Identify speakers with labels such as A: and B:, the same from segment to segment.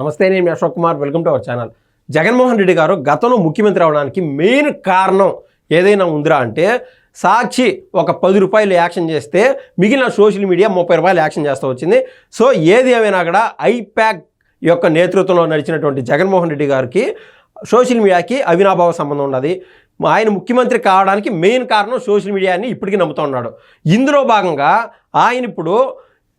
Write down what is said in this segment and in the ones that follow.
A: నమస్తే నేను Ashok Kumar. Welcome to our channel. Jaganmohan Reddy garu గతంలో ముఖ్యమంత్రి అవడానికి మెయిన్ కారణం ఏదైనా ఉందిరా అంటే సాక్షి ఒక పది రూపాయలు యాక్షన్ చేస్తే మిగిలిన సోషల్ మీడియా ముప్పై రూపాయలు యాక్షన్ చేస్తూ వచ్చింది. సో ఏది ఏమైనా కూడా ఐప్యాక్ యొక్క నేతృత్వంలో నడిచినటువంటి జగన్మోహన్ రెడ్డి గారికి సోషల్ మీడియాకి అవినాభావ సంబంధం ఉన్నది. ఆయన ముఖ్యమంత్రి కావడానికి మెయిన్ కారణం సోషల్ మీడియాని ఇప్పటికీ నమ్ముతూ ఉన్నాడు. ఇందులో భాగంగా ఆయన ఇప్పుడు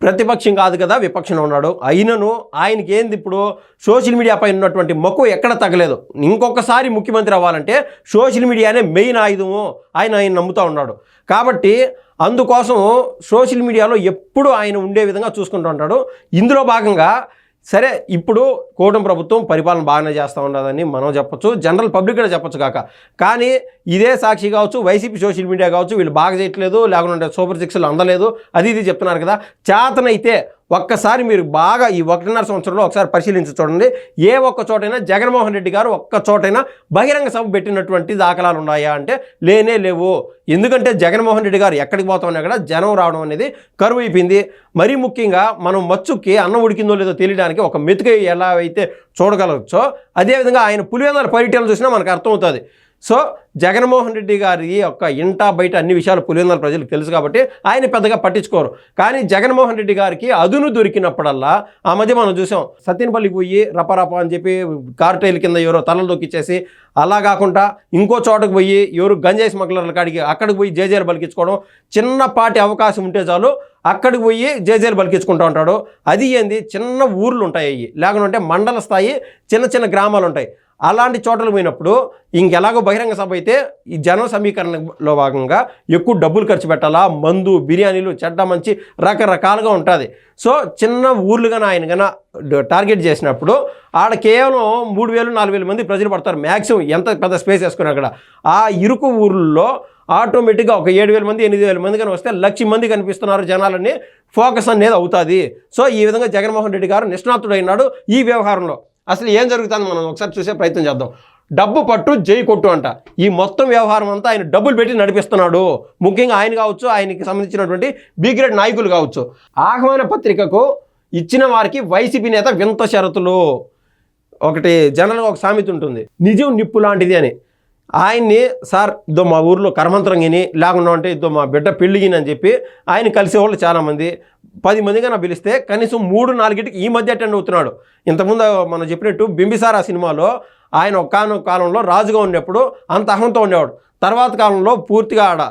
A: ప్రతిపక్షం కాదు కదా విపక్షంలో ఉన్నాడు. అయినను ఆయనకి ఏంది ఇప్పుడు? సోషల్ మీడియాపై ఉన్నటువంటి మక్కువ ఎక్కడ తగ్గలేదు. ఇంకొకసారి ముఖ్యమంత్రి అవ్వాలంటే సోషల్ మీడియానే మెయిన్ ఆయుధము. ఆయన ఆయన నమ్ముతూ ఉన్నాడు. కాబట్టి అందుకోసం సోషల్ మీడియాలో ఎప్పుడు ఆయన ఉండే విధంగా చూసుకుంటూ ఉంటాడు. ఇందులో భాగంగా సరే ఇప్పుడు కూటమి ప్రభుత్వం పరిపాలన బాగానే చేస్తూ ఉండదని మనం చెప్పొచ్చు. జనరల్ పబ్లిక్ కూడా చెప్పొచ్చు కాక. కానీ ఇదే సాక్షి కావచ్చు వైసీపీ సోషల్ మీడియా కావచ్చు వీళ్ళు బాగా చేయట్లేదు లేకుంటే సూపర్ సిక్స్లు అందలేదు. అది ఇది చెప్తున్నారు కదా. చేతనైతే ఒక్కసారి మీరు బాగా ఈ ఒకటిన్నర సంవత్సరంలో ఒకసారి పరిశీలించి చూడండి. ఏ ఒక్క చోటైనా జగన్మోహన్ రెడ్డి గారు ఒక్క చోటైనా బహిరంగ సభ పెట్టినటువంటి దాఖలాలు ఉన్నాయా అంటే లేనే లేవు. ఎందుకంటే జగన్మోహన్ రెడ్డి గారు ఎక్కడికి పోతామన్నా కూడా జనం రావడం అనేది కరువు అయిపోయింది. మరీ ముఖ్యంగా మనం మచ్చుకి అన్నం ఉడికిందో లేదో తెలియడానికి ఒక మెతుక ఎలా అయితే చూడగలవచ్చో అదేవిధంగా ఆయన పులివేందల పర్యటనలు చూసినా మనకు అర్థమవుతుంది. సో జగన్మోహన్ రెడ్డి గారి యొక్క ఇంటా బయట అన్ని విషయాలు పులివెందుల ప్రజలకు తెలుసు కాబట్టి ఆయన పెద్దగా పట్టించుకోరు. కానీ జగన్మోహన్ రెడ్డి గారికి అదును దొరికినప్పుడల్లా ఆ మధ్య మనం చూసాం సత్యనపల్లికి పోయి రపరప అని చెప్పి కార్టైల్ కింద ఎవరో తలలు దొక్కిచ్చేసి అలా కాకుండా ఇంకో చోటకు పోయి ఎవరు గంజాయి స్మగ్లర్ల కాడికి అక్కడికి పోయి జేజేలు బలికించుకోవడం చిన్నపాటి అవకాశం ఉంటే చాలు అక్కడికి పోయి జేజేలు బలికించుకుంటూ ఉంటాడు. అది ఏంది? చిన్న ఊర్లు ఉంటాయి అవి. లేకుంటే మండల స్థాయి చిన్న చిన్న గ్రామాలు ఉంటాయి. అలాంటి చోట్లకు పోయినప్పుడు ఇంకెలాగో బహిరంగ సభ అయితే ఈ జన సమీకరణలో భాగంగా ఎక్కువ డబ్బులు ఖర్చు పెట్టాలా? మందు బిర్యానీలు చెడ్డ మంచి రకరకాలుగా ఉంటుంది. సో చిన్న ఊర్లుగా ఆయన కన్నా టార్గెట్ చేసినప్పుడు ఆడ కేవలం మూడు వేలు నాలుగు వేల మంది ప్రజలు పడతారు. మ్యాక్సిమం ఎంత పెద్ద స్పేస్ వేసుకుని అక్కడ. ఆ ఇరుకు ఊర్లలో ఆటోమేటిక్గా ఒక ఏడు వేల మంది ఎనిమిది వేల మంది కానీ వస్తే లక్ష మంది కనిపిస్తున్నారు జనాలని ఫోకస్ అనేది అవుతుంది. సో ఈ విధంగా జగన్మోహన్ రెడ్డి గారు నిష్ణాతుడైనాడు ఈ వ్యవహారంలో. అసలు ఏం జరుగుతుంది మనం ఒకసారి చూసే ప్రయత్నం చేద్దాం. డబ్బు పట్టు జై కొట్టు అంట. ఈ మొత్తం వ్యవహారం అంతా ఆయన డబ్బులు పెట్టి నడిపిస్తున్నాడు. ముఖ్యంగా ఆయన కావచ్చు ఆయనకి సంబంధించినటువంటి బి గ్రేడ్ నాయకులు కావచ్చు. ఆహ్వాన పత్రికకు ఇచ్చిన వారికి వైసీపీ నేత వింత షరతులు. ఒకటి జనరల్గా ఒక సామెత ఉంటుంది. నిజం నిప్పు లాంటిది అని. ఆయన్ని సార్ ఇదో మా ఊర్లో కర్మంతరం గిని లేకుండా ఉంటే ఇదో మా బిడ్డ పెళ్ళిగిని అని చెప్పి ఆయన కలిసేవాళ్ళు చాలామంది. పది మందిగా నా పిలిస్తే కనీసం మూడు నాలుగింటికి ఈ మధ్య అటెండ్ అవుతున్నాడు. ఇంతకుముందు మనం చెప్పినట్టు బింబిసార్ ఆ సినిమాలో ఆయన ఒకానొక కాలంలో రాజుగా ఉన్నప్పుడు అంత అహంతో ఉండేవాడు. తర్వాత కాలంలో పూర్తిగా ఆడ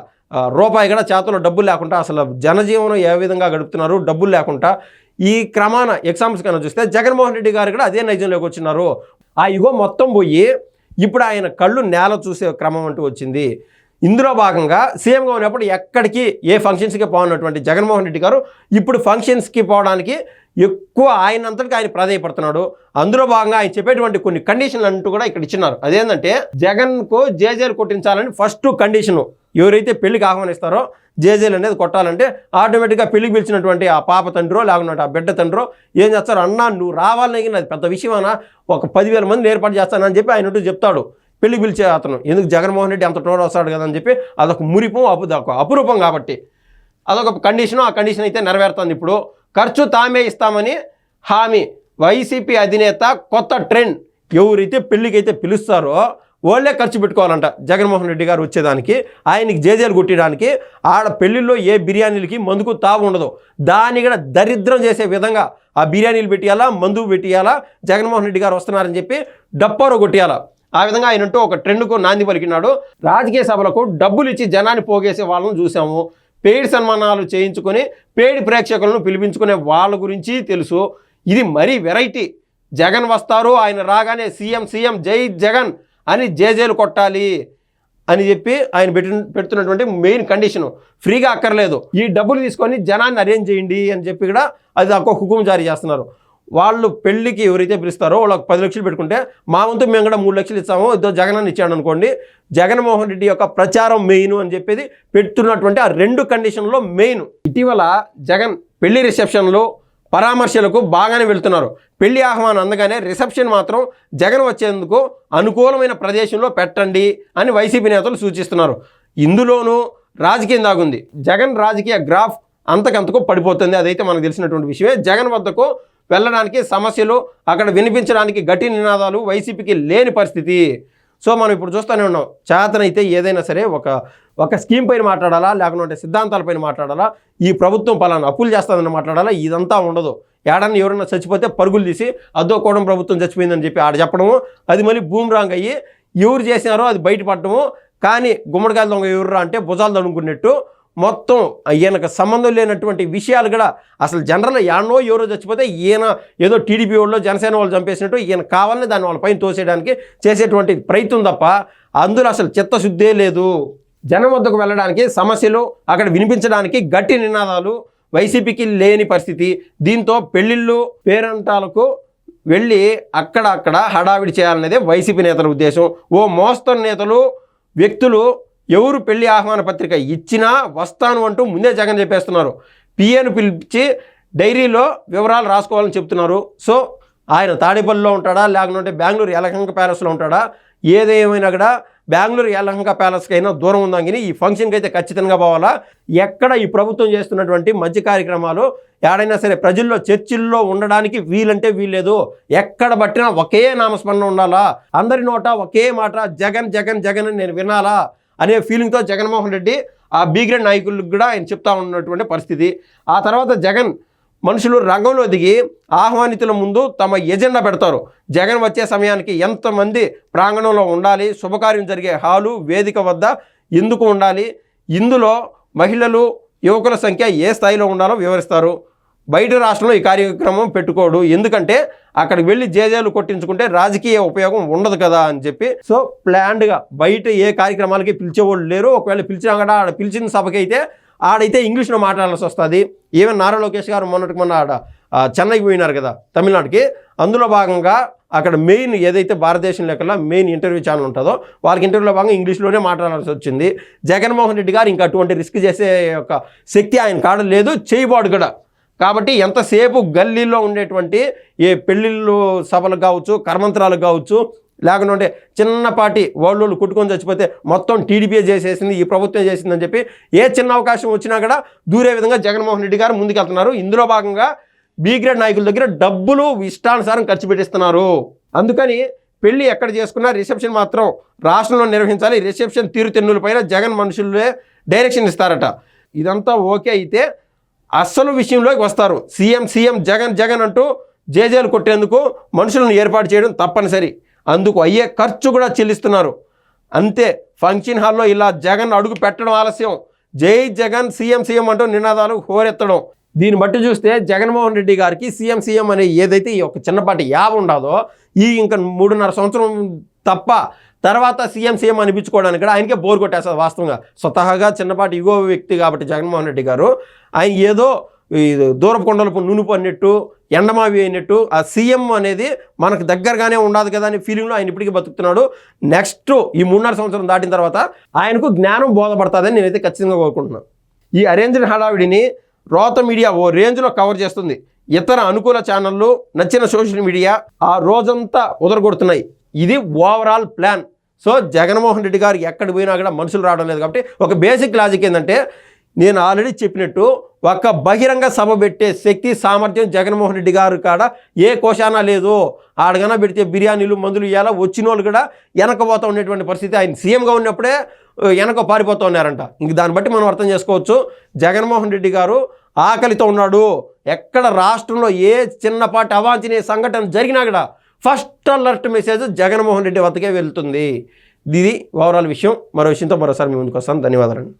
A: రూపాయి కూడా చేతిలో డబ్బులు లేకుండా అసలు జనజీవనం ఏ విధంగా గడుపుతున్నారు డబ్బులు లేకుండా ఈ క్రమాన ఎగ్జామ్స్ కన్నా చూస్తే జగన్మోహన్ రెడ్డి గారు కూడా అదే నైజంలోకి వచ్చినారు. ఆ యుగం మొత్తం పోయి ఇప్పుడు ఆయన కళ్ళు నేల చూసే క్రమం అంటూ వచ్చింది. ఇందులో భాగంగా సీఎంగా ఉన్నప్పుడు ఎక్కడికి ఏ ఫంక్షన్స్కి పోనటువంటి జగన్మోహన్ రెడ్డి గారు ఇప్పుడు ఫంక్షన్స్కి పోవడానికి ఎక్కువ ఆయన అంతటికి ఆయన ప్రాధాయపడుతున్నాడు. అందులో భాగంగా ఆయన చెప్పేటువంటి కొన్ని కండిషన్లు అంటూ కూడా ఇక్కడ ఇచ్చినారు. అదేంటంటే జగన్కు జేజేలు కొట్టించాలని ఫస్ట్ కండిషను ఎవరైతే పెళ్ళికి ఆహ్వానిస్తారో జేజేలు అనేది కొట్టాలంటే ఆటోమేటిక్గా పెళ్ళికి పిలిచినటువంటి ఆ పాప తండ్రో లేకున్నట్టు ఆ బిడ్డ తండ్రో ఏం చేస్తారు? అన్నా నువ్వు రావాలని అది పెద్ద విషయమన్నా ఒక పదివేల మందిని ఏర్పాటు చేస్తానని చెప్పి ఆయన చెప్తాడు. పెళ్ళికి పిలిచే అతను ఎందుకు జగన్మోహన్ రెడ్డి అంత టోర్ వస్తాడు కదా అని చెప్పి అదొక మురిపం అపు అపురూపం కాబట్టి. అదొక కండిషను ఆ కండిషన్ అయితే నెరవేరుతుంది. ఇప్పుడు ఖర్చు తామే ఇస్తామని హామీ. వైసీపీ అధినేత కొత్త ట్రెండ్ ఎవరైతే పెళ్ళికైతే పిలుస్తారో వాళ్ళే ఖర్చు పెట్టుకోవాలంట. జగన్మోహన్ రెడ్డి గారు వచ్చేదానికి ఆయనకి జేజేలు కొట్టడానికి ఆడ పెళ్ళిల్లో ఏ బిర్యానీలకి మందుకు తావు ఉండదు. దాన్ని కూడా దరిద్రం చేసే విధంగా ఆ బిర్యానీలు పెట్టియాలా మందు పెట్టియాలా జగన్మోహన్ రెడ్డి గారు వస్తున్నారని చెప్పి డప్పారో కొట్టియాలా. ఆ విధంగా ఆయనంటూ ఒక ట్రెండ్కు నాంది పలికినాడు. రాజకీయ సభలకు డబ్బులు ఇచ్చి జనాన్ని పోగేసే వాళ్ళని చూసాము. పేడి సన్మానాలు చేయించుకొని పేడి ప్రేక్షకులను పిలిపించుకునే వాళ్ళ గురించి తెలుసు. ఇది మరీ వెరైటీ. జగన్ వస్తారు ఆయన రాగానే సీఎం సీఎం జై జగన్ అని జేజేలు కొట్టాలి అని చెప్పి ఆయన పెట్టి పెడుతున్నటువంటి మెయిన్ కండిషను. ఫ్రీగా అక్కర్లేదు. ఈ డబ్బులు తీసుకొని జనాన్ని అరేంజ్ చేయండి అని చెప్పి కూడా అది ఒక హుకుం జారీ చేస్తున్నారు. వాళ్ళు పెళ్ళికి ఎవరైతే పిలుస్తారో వాళ్ళకి పది లక్షలు పెట్టుకుంటే మా వంతు మేము కూడా మూడు లక్షలు ఇస్తాము ఇదో జగన్ ఇచ్చాడు అనుకోండి జగన్మోహన్ రెడ్డి యొక్క ప్రచారం మెయిన్ అని చెప్పేది పెడుతున్నటువంటి ఆ రెండు కండిషన్లో మెయిన్. ఇటీవల జగన్ పెళ్ళి రిసెప్షన్లో పరామర్శలకు బాగానే వెళ్తున్నారు. పెళ్ళి ఆహ్వానం అందగానే రిసెప్షన్ మాత్రం జగన్ వచ్చేందుకు అనుకూలమైన ప్రదేశంలో పెట్టండి అని వైసీపీ నేతలు సూచిస్తున్నారు. ఇందులోనూ రాజకీయం దాగుంది. జగన్ రాజకీయ గ్రాఫ్ అంతకంతకు పడిపోతుంది. అదైతే మనకు తెలిసినటువంటి విషయమే. జగన్ వద్దకు వెళ్ళడానికి సమస్యలు అక్కడ వినిపించడానికి గట్టి నినాదాలు వైసీపీకి లేని పరిస్థితి. సో మనం ఇప్పుడు చూస్తూనే ఉన్నాం చేతనైతే ఏదైనా సరే ఒక ఒక స్కీమ్ పైన మాట్లాడాలా లేకుంటే సిద్ధాంతాలపైన మాట్లాడాలా ఈ ప్రభుత్వం పలానా అప్పులు చేస్తుందని మాట్లాడాలా ఇదంతా ఉండదు. ఏడన్నా ఎవరైనా చచ్చిపోతే పరుగులు తీసి అద్దో కోడం ప్రభుత్వం చచ్చిపోయిందని చెప్పి ఆడ చెప్పడము అది మళ్ళీ బూమ్రాంగ్ అయ్యి ఎవరు చేసినారో అది బయటపడటము కానీ గుమ్మడికాయలు దొంగ ఎవరు అంటే భుజాలు తడుముకున్నట్టు మొత్తం ఈయనకు సంబంధం లేనటువంటి విషయాలు కూడా అసలు జనరల్ యానో ఎవరో చచ్చిపోతే ఈయన ఏదో టీడీపీ వాళ్ళు జనసేన వాళ్ళు చంపేసినట్టు ఈయన కావాలని దాన్ని వాళ్ళ పైన తోసేయడానికి చేసేటువంటి ప్రయత్నం తప్ప అందులో అసలు చిత్తశుద్ధే లేదు. జనం వద్దకు వెళ్ళడానికి సమస్యలు అక్కడ వినిపించడానికి గట్టి నినాదాలు వైసీపీకి లేని పరిస్థితి. దీంతో పెళ్ళిళ్ళు పేరంటాలకు వెళ్ళి అక్కడ అక్కడ హడావిడి చేయాలనేదే వైసీపీ నేతల ఉద్దేశం. ఓ మోస్తరు నేతలు వ్యక్తులు ఎవరు పెళ్ళి ఆహ్వాన పత్రిక ఇచ్చినా వస్తాను అంటూ ముందే జగన్ చెప్పేస్తున్నారు. పిఏను పిలిపించి డైరీలో వివరాలు రాసుకోవాలని చెప్తున్నారు. సో ఆయన తాడేపల్లిలో ఉంటాడా? లేకుంటే బెంగళూరు యలహంక ప్యాలెస్లో ఉంటాడా? ఏదేమైనా కూడా బెంగళూరు యలహంక ప్యాలెస్కి అయినా దూరం ఉందాం కానీ ఈ ఫంక్షన్కి అయితే ఖచ్చితంగా పోవాలా? ఎక్కడ ఈ ప్రభుత్వం చేస్తున్నటువంటి మంచి కార్యక్రమాలు? ఎక్కడైనా సరే ప్రజల్లో చర్చిల్లో ఉండడానికి వీలంటే వీల్లేదు. ఎక్కడ పట్టినా ఒకే నామస్మరణ ఉండాలా? అందరి నోట ఒకే మాట జగన్ జగన్ జగన్ అని నేను వినాలా? అనే ఫీలింగ్తో జగన్మోహన్ రెడ్డి ఆ బీగ్రేడ్ నాయకులకు కూడా ఆయన చెప్తా ఉన్నటువంటి పరిస్థితి. ఆ తర్వాత జగన్ మనుషులు రంగంలో దిగి ఆహ్వానితుల ముందు తమ ఎజెండా పెడతారు. జగన్ వచ్చే సమయానికి ఎంతమంది ప్రాంగణంలో ఉండాలి శుభకార్యం జరిగే హాలు వేదిక వద్ద ఎందుకు ఉండాలి ఇందులో మహిళలు యువకుల సంఖ్య ఏ స్థాయిలో ఉండాలో వివరిస్తారు. బయట రాష్ట్రంలో ఈ కార్యక్రమం పెట్టుకోడు. ఎందుకంటే అక్కడికి వెళ్ళి జేజేలు కొట్టించుకుంటే రాజకీయ ఉపయోగం ఉండదు కదా అని చెప్పి. సో ప్లాన్డ్గా బయట ఏ కార్యక్రమాలకి పిలిచేవాళ్ళు లేరు. ఒకవేళ పిలిచినా కూడా ఆడ పిలిచిన సభకైతే ఆడైతే ఇంగ్లీష్లో మాట్లాడాల్సి వస్తుంది. ఈవెన్ నారా లోకేష్ గారు మొన్నటికి మొన్న ఆడ చెన్నైకి పోయినారు కదా తమిళనాడుకి. అందులో భాగంగా అక్కడ మెయిన్ ఏదైతే భారతదేశం లెక్కల మెయిన్ ఇంటర్వ్యూ ఛానల్ ఉంటుందో వాళ్ళకి ఇంటర్వ్యూలో భాగంగా ఇంగ్లీష్లోనే మాట్లాడాల్సి వచ్చింది. జగన్మోహన్ రెడ్డి గారు ఇంకా అటువంటి రిస్క్ చేసే ఒక శక్తి ఆయన కాడ లేదు. చేయబాడు కూడా కాబట్టి ఎంతసేపు గల్లీలో ఉండేటువంటి ఏ పెళ్ళిళ్ళు సభలు కావచ్చు కర్మంతరాలు కావచ్చు లేకుంటే చిన్నపాటి వాళ్ళు కుట్టుకొని చచ్చిపోతే మొత్తం టీడీపీ చేసేసింది ఈ ప్రభుత్వం చేసిందని చెప్పి ఏ చిన్న అవకాశం వచ్చినా కూడా దూరే విధంగా జగన్మోహన్ రెడ్డి గారు ముందుకెళ్తున్నారు. ఇందులో భాగంగా బీ గ్రేడ్ నాయకుల దగ్గర డబ్బులు ఇష్టానుసారం ఖర్చు పెట్టిస్తున్నారు. అందుకని పెళ్ళి ఎక్కడ చేసుకున్నా రిసెప్షన్ మాత్రం రాష్ట్రంలో నిర్వహించాలి. రిసెప్షన్ తీరుతెన్నుల పైన జగన్ మనుషులే డైరెక్షన్ ఇస్తారట. ఇదంతా ఓకే అయితే అస్సలు విషయంలోకి వస్తారు. సీఎం సీఎం జగన్ జగన్ అంటూ జేజేలు కొట్టేందుకు మనుషులను ఏర్పాటు చేయడం తప్పనిసరి. అందుకు అయ్యే ఖర్చు కూడా చెల్లిస్తున్నారు. అంతే ఫంక్షన్ హాల్లో ఇలా జగన్ అడుగు పెట్టడం ఆలస్యం. జై జగన్ సీఎం సీఎం అంటూ నినాదాలు హోరెత్తడం. దీన్ని బట్టి చూస్తే జగన్మోహన్ రెడ్డి గారికి సీఎం సీఎం అనే ఏదైతే ఈ ఒక చిన్నపాటి యావ ఉండదో ఈ ఇంకా మూడున్నర సంవత్సరం తప్ప తర్వాత సీఎం సీఎం అనిపించుకోవడానికి కూడా ఆయనకే బోర్ కొట్టేస్తుంది వాస్తవంగా. స్వతహాగా చిన్నపాటి ఇగో వ్యక్తి కాబట్టి జగన్మోహన్ రెడ్డి గారు ఆయన ఏదో దూరపు కొండలపు నునుపు అన్నట్టు ఎండమావి అయినట్టు ఆ సీఎం అనేది మనకు దగ్గరగానే ఉండదు కదా అనే ఫీలింగ్లో ఆయన ఇప్పటికీ బతుకుతున్నాడు. నెక్స్ట్ ఈ మూడున్నర సంవత్సరం దాటిన తర్వాత ఆయనకు జ్ఞానం బోధపడుతుందని నేనైతే ఖచ్చితంగా కోరుకుంటున్నాను ఈ అరేంజ్డ్ హడావిడిని రోత మీడియా ఓ రేంజ్లో కవర్ చేస్తుంది. ఇతర అనుకూల ఛానళ్ళు నచ్చిన సోషల్ మీడియా ఆ రోజంతా ఉదరగొడుతున్నాయి. ఇది overall plan so Jaganmohan Reddy garu ఎక్కడ పోయినా కూడా మనుషులు రావడం లేదు కాబట్టి ఒక బేసిక్ లాజిక్ ఏంటంటే నేను ఆల్రెడీ చెప్పినట్టు ఒక బహిరంగ సభ పెట్టే శక్తి సామర్థ్యం జగన్మోహన్ రెడ్డి గారు కాడ ఏ కోశానా లేదు ఆడగన పెడితే బిర్యానీలు మందులు ఇవ్వాలా వచ్చిన వాళ్ళు కూడా వెనకపోతూ ఉండేటువంటి పరిస్థితి. ఆయన సీఎంగా ఉన్నప్పుడే వెనక పారిపోతూ ఉన్నారంట. ఇంక దాన్ని బట్టి మనం అర్థం చేసుకోవచ్చు. జగన్మోహన్ రెడ్డి గారు ఆకలితో ఉన్నాడు. ఎక్కడ రాష్ట్రంలో ఏ చిన్నపాటి అవాంఛనీయ సంఘటన జరిగినా కూడా first alert message Jaganmohan Reddy వద్దకే వెళ్తుంది. ఇది ఓవరాల్ విషయం. మరో విషయంతో మరోసారి మీ ముందుకు వస్తాను ధన్యవాదాలు